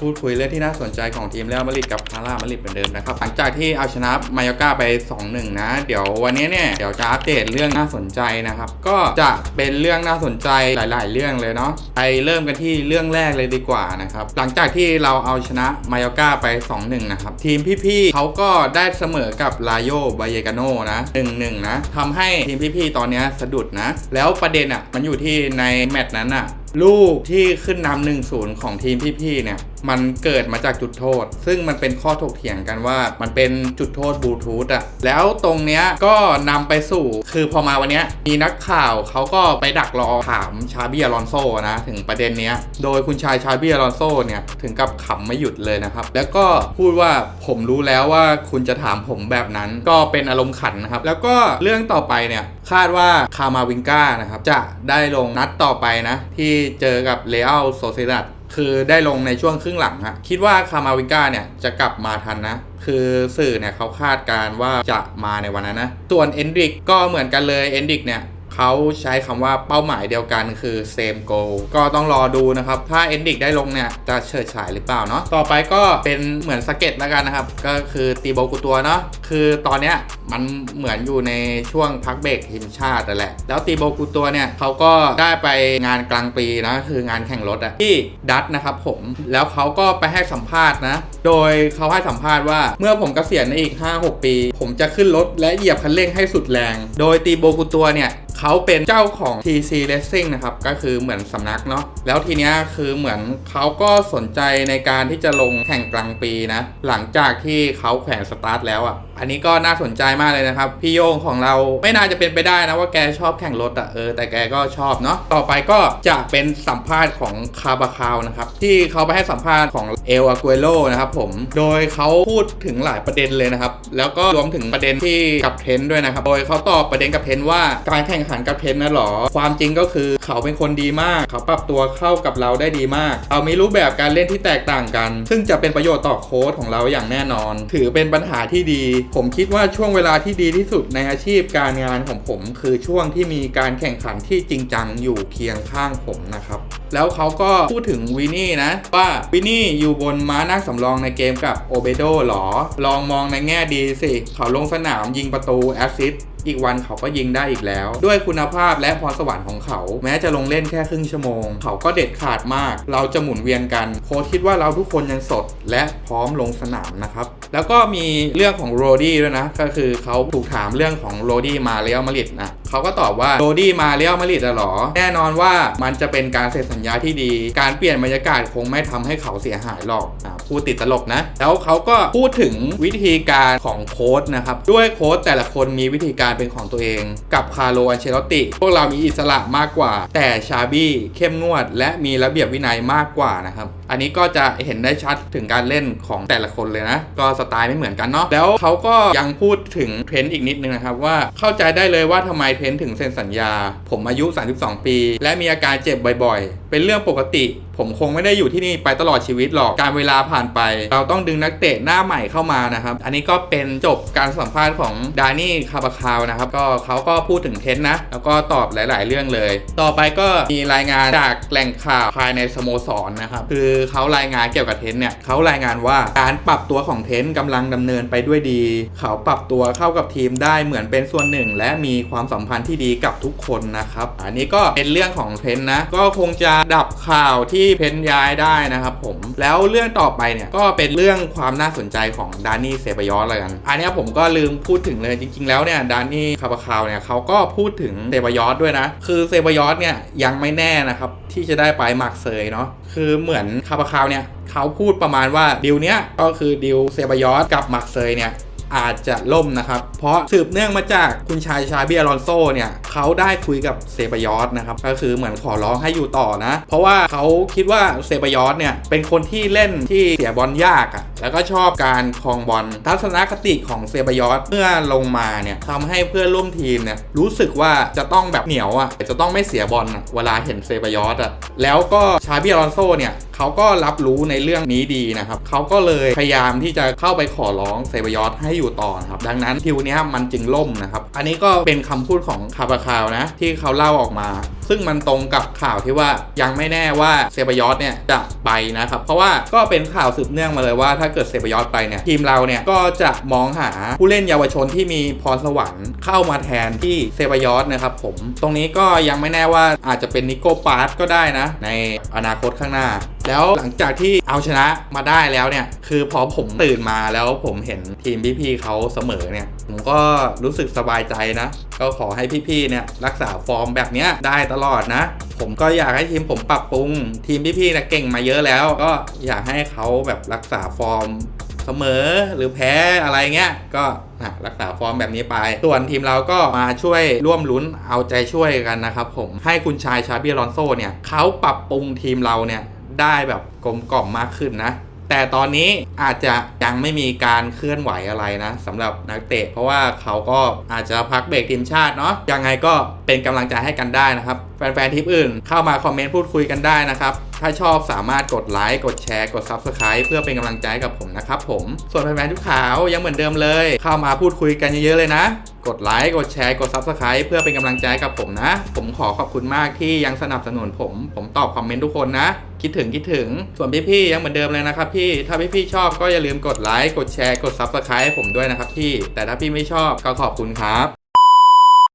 พูดคุยเรื่องที่น่าสนใจของทีมเรอัลมาดริดกับคาร่ามาดริดเหมือนเดิมนะครับหลังจากที่เอาชนะมายอร์กาไป 2-1 นะ เดี๋ยววันนี้เนี่ยเดี๋ยวจะอัปเดตเรื่องน่าสนใจนะครับก็จะเป็นเรื่องน่าสนใจหลาย ๆ เรื่องเลยเนาะไปเริ่มกันที่เรื่องแรกเลยดีกว่านะครับหลังจากที่เราเอาชนะมายอร์กาไป 2-1 นะครับทีมพี่ๆเขาก็ได้เสมอกับลาโยบาเยกาโนนะ1-1นะทำให้ทีมพี่ๆตอนนี้สะดุดนะแล้วประเด็นอะมันอยู่ที่ในแมตช์นั้นอะ ลูกที่ขึ้นนำหนึ่งศูนย์ของทีมพี่ๆเนี่ยมันเกิดมาจากจุดโทษ ซึ่งมันเป็นข้อถกเถียงกันว่ามันเป็นจุดโทษบลูทูธอะแล้วตรงเนี้ยก็นำไปสู่ คือพอมาวันเนี้ยมีนักข่าวเขาก็ไปดักรอถามชาบีอลอนโซนะ ถึงประเด็นเนี้ย โดยคุณชายชาบีอลอนโซเนี่ย ถึงกับขำไม่หยุดเลยนะครับ แล้วก็พูดว่าผมรู้แล้วว่าคุณจะถามผมแบบนั้น ก็เป็นอารมณ์ขันนะครับ แล้วก็เรื่องต่อไปเนี่ย คาดว่าคามาวิงก้านะครับจะได้ลงนัดต่อไปนะ ที่เจอกับเลอัลโซเซดัตคือได้ลงในช่วงครึ่งหลังฮะคิดว่าคามาวิงก้าเนี่ยจะกลับมาทันนะ คือสื่อเนี่ยเขาคาดการณ์ว่าจะมาในวันนั้นนะ ส่วนเอนดริกก็เหมือนกันเลยเอนดริกเนี่ย เขาใช้คำว่าเป้าหมายเดียวกันคือ same goal ก็ต้องรอดูนะครับ ถ้าเอนดิกได้ลงเนี่ย จะเฉิดฉายหรือเปล่าเนาะต่อไปก็เป็นเหมือนสเก็ตแล้วกันนะครับ ก็คือตีโบกูตัวเนาะคือตอนเนี้ยมันเหมือนอยู่ในช่วงพักเบรกทีมชาติแต่แหละ แล้วตีโบกูตัวเนี่ยเขาก็ได้ไปงานกลางปีนะคืองานแข่งรถอะที่ดัตนะครับผมแล้วเขาก็ไปให้สัมภาษณ์นะ โดยเขาให้สัมภาษณ์ว่าเมื่อผมเกษียณในอีก 5-6 ปี ผมจะขึ้นรถและเหยียบคันเร่งให้สุดแรง โดยตีโบกูตัวเนี่ย เขาเป็นเจ้าของ TC Racing นะครับ ก็คือเหมือนสำนักเนาะ แล้วทีเนี้ยคือเหมือนเขาก็สนใจในการที่จะลงแข่งกลางปีนะ หลังจากที่เขาแขวนสตาร์ทแล้วอะ่ะ อันนี้ก็น่าสนใจมากเลยนะครับ พี่โยงของเราไม่น่าจะเป็นไปได้นะว่าแกชอบแข่งรถอะ่ะเออแต่แกก็ชอบเนาะต่อไปก็จะเป็นสัมภาษณ์ของคาบาคาวนะครับที่เขาไปให้สัมภาษณ์ของเอลอากุเอโลนะครับผมโดยเขาพูดถึงหลายประเด็นเลยนะครับ แล้วก็รวมถึงประเด็นที่กับเทนด้วยนะครับ โดยเขาตอบประเด็นกับเทนว่าการแข่งขันกับเทนนะหรอ ความจริงก็คือเขาเป็นคนดีมาก เขาปรับตัวเข้ากับเราได้ดีมากเขามีรูปแบบการเล่นที่แตกต่างกัน ซึ่งจะเป็นประโยชน์ต่อโค้ชของเราอย่างแน่นอน ถือเป็นปัญหาที่ดีผมคิดว่าช่วงเวลาที่ดีที่สุดในอาชีพการงานของผม คือช่วงที่มีการแข่งขันที่จริงจังอยู่เคียงข้างผมนะครับ แล้วเขาก็พูดถึงวินนี่นะ ว่าวินนี่อยู่บนม้านั่งสำรองในเกมกับโอเบโดหรอ ลองมองในแง่ดีสิ เขาลงสนามยิงประตูแอสซิสอีกวันเขาก็ยิงได้อีกแล้ว ด้วยคุณภาพและพรสวรรค์ของเขา แม้จะลงเล่นแค่ครึ่งชั่วโมง เขาก็เด็ดขาดมาก เราจะหมุนเวียนกันโค้ชคิดว่าเราทุกคนยังสด และพร้อมลงสนามนะครับแล้วก็มีเรื่องของโรดี้ด้วยนะ ก็คือเขาถูกถามเรื่องของโรดี้มาเรียลมาริดนะเขาก็ตอบว่าโรดี้มาเรียลมาริดอะหรอ แน่นอนว่ามันจะเป็นการเซ็นสัญญาที่ดี การเปลี่ยนบรรยากาศคงไม่ทำให้เขาเสียหายหรอกอพูดติดตลกนะ แล้วเขาก็พูดถึงวิธีการของโค้ชนะครับ ด้วยโค้ชแต่ละคนมีวิธีการเป็นของตัวเอง กับคาร์โลอันเชลติ พวกเรามีอิสระมากกว่า แต่ชาบี้เข้มงวด และมีระเบียบวินัยมากกว่านะครับ อันนี้ก็จะเห็นได้ชัดถึงการเล่นของแต่ละคนเลยนะ ก็สไตล์ไม่เหมือนกันเนาะแล้วเขาก็ยังพูดถึงเทรนด์อีกนิดนึงนะครับว่าเข้าใจได้เลยว่าทำไมเทรนด์ถึงเซ็นสัญญา ผมอายุ 32 ปี และมีอาการเจ็บบ่อยๆเป็นเรื่องปกติ ผมคงไม่ได้อยู่ที่นี่ไปตลอดชีวิตหรอก การเวลาผ่านไป เราต้องดึงนักเตะหน้าใหม่เข้ามานะครับ อันนี้ก็เป็นจบการสัมภาษณ์ของดานี่คาบาคาวนะครับ ก็เขาก็พูดถึงเทนนะ แล้วก็ตอบหลาย ๆ เรื่องเลย ต่อไปก็มีรายงานจากแหล่งข่าวภายในสโมสรนะครับ คือเขารายงานเกี่ยวกับเทนเนี่ยเขารายงานว่าการปรับตัวของเทนกำลังดำเนินไปด้วยดี เขาปรับตัวเข้ากับทีมได้เหมือนเป็นส่วนหนึ่ง และมีความสัมพันธ์ที่ดีกับทุกคนนะครับ อันนี้ก็เป็นเรื่องของเทนนะ ก็คงจะดับข่าวที่เพ้นย้ายได้นะครับผม แล้วเรื่องต่อไปเนี่ยก็เป็นเรื่องความน่าสนใจของดานนี่เซบายอสเลยกัน อันนี้ผมก็ลืมพูดถึงเลยจริง ๆ แล้วเนี่ยดานนี่คาบาคาวเนี่ยเขาก็พูดถึงเซบายอสด้วยนะ คือเซบายอสเนี่ยยังไม่แน่นะครับที่จะได้ไปหมักเซยเนาะคือเหมือนคาบาคาวเนี่ยเขาพูดประมาณว่าดิวเนี้ยก็คือดิวเซบายอสกับหมักเซยเนี่ย อาจจะล่มนะครับ เพราะสืบเนื่องมาจากคุณชายชาเบียลอนโซเนี่ยเขาได้คุยกับเซบายอสนะครับ ก็คือเหมือนขอร้องให้อยู่ต่อนะ เพราะว่าเขาคิดว่าเซบายอสเนี่ยเป็นคนที่เล่นที่เสียบอลยากอะ่ะแล้วก็ชอบการคลองบอลทัศนคติของเซบายอสเมื่อลงมาเนี่ยทำให้เพื่อนร่วมทีมเนี่ยรู้สึกว่าจะต้องแบบเหนียวอะ่ะจะต้องไม่เสียบอลเวลาเห็นเซบายอสอะแล้วก็ชาเบียลอนโซเนี่ย เขาก็รับรู้ในเรื่องนี้ดีนะครับเขาก็เลยพยายามที่จะเข้าไปขอร้องเซบายอสให้อยู่ต่อนะครับดังนั้นทิวเนี้ยมันจึงล่มนะครับ อันนี้ก็เป็นคำพูดของคาบาคาวนะที่เขาเล่าออกมา ซึ่งมันตรงกับข่าวที่ว่ายังไม่แน่ว่าเซบายอสเนี่ยจะไปนะครับ เพราะว่าก็เป็นข่าวสืบเนื่องมาเลยว่าถ้าเกิดเซบายอสไปเนี่ยทีมเราเนี่ยก็จะมองหาผู้เล่นเยาวชนที่มีพรสวรรค์เข้ามาแทนที่เซบายอสนะครับผมตรงนี้ก็ยังไม่แน่ว่าอาจจะเป็นนิโก้ปาร์ตก็ได้นะ ใน อนาคตข้างหน้า แล้วหลังจากที่เอาชนะมาได้แล้วเนี่ย คือพอผมตื่นมาแล้วผมเห็นทีมพี่ๆเขาเสมอเนี่ย ผมก็รู้สึกสบายใจนะ ก็ขอให้พี่ๆเนี่ยรักษาฟอร์มแบบเนี้ยได้ตลอดนะ ผมก็อยากให้ทีมผมปรับปรุง ทีมพี่ๆเนี่ยเก่งมาเยอะแล้ว ก็อยากให้เขาแบบรักษาฟอร์ม เสมอหรือแพ้อะไรเงี้ยก็รักษาฟอร์มแบบนี้ไป ส่วนทีมเราก็มาช่วยร่วมลุ้นเอาใจช่วยกันนะครับผมให้คุณชายชาเบียรอนโซเนี่ยเขาปรับปรุงทีมเราเนี่ยได้แบบกลมกล่อมมากขึ้นนะ แต่ตอนนี้อาจจะยังไม่มีการเคลื่อนไหวอะไรนะสำหรับนักเตะ เพราะว่าเขาก็อาจจะพักเบรกทีมชาติเนาะยังไงก็เป็นกำลังใจให้กันได้นะครับ แฟนๆทีมอื่น เข้ามาคอมเมนต์พูดคุยกันได้นะครับ ถ้าชอบสามารถกดไลค์กดแชร์กด Subscribe เพื่อเป็นกำลังใจกับผมนะครับผมส่วนแฟนๆทุกขาวยังเหมือนเดิมเลย เข้ามาพูดคุยกันเยอะๆเลยนะ กดไลค์ กดแชร์ กด Subscribe เพื่อเป็นกำลังใจกับผมนะ ผมขอขอบคุณมากที่ยังสนับสนุนผม ผมตอบคอมเมนต์ทุกคนนะ คิดถึงคิดถึง ส่วนพี่ๆยังเหมือนเดิมเลยนะครับพี่ ถ้าพี่ๆชอบก็อย่าลืมกดไลค์ กดแชร์ กด Subscribe ให้ผมด้วยนะครับพี่ แต่ถ้าพี่ไม่ชอบก็ขอบคุณครับ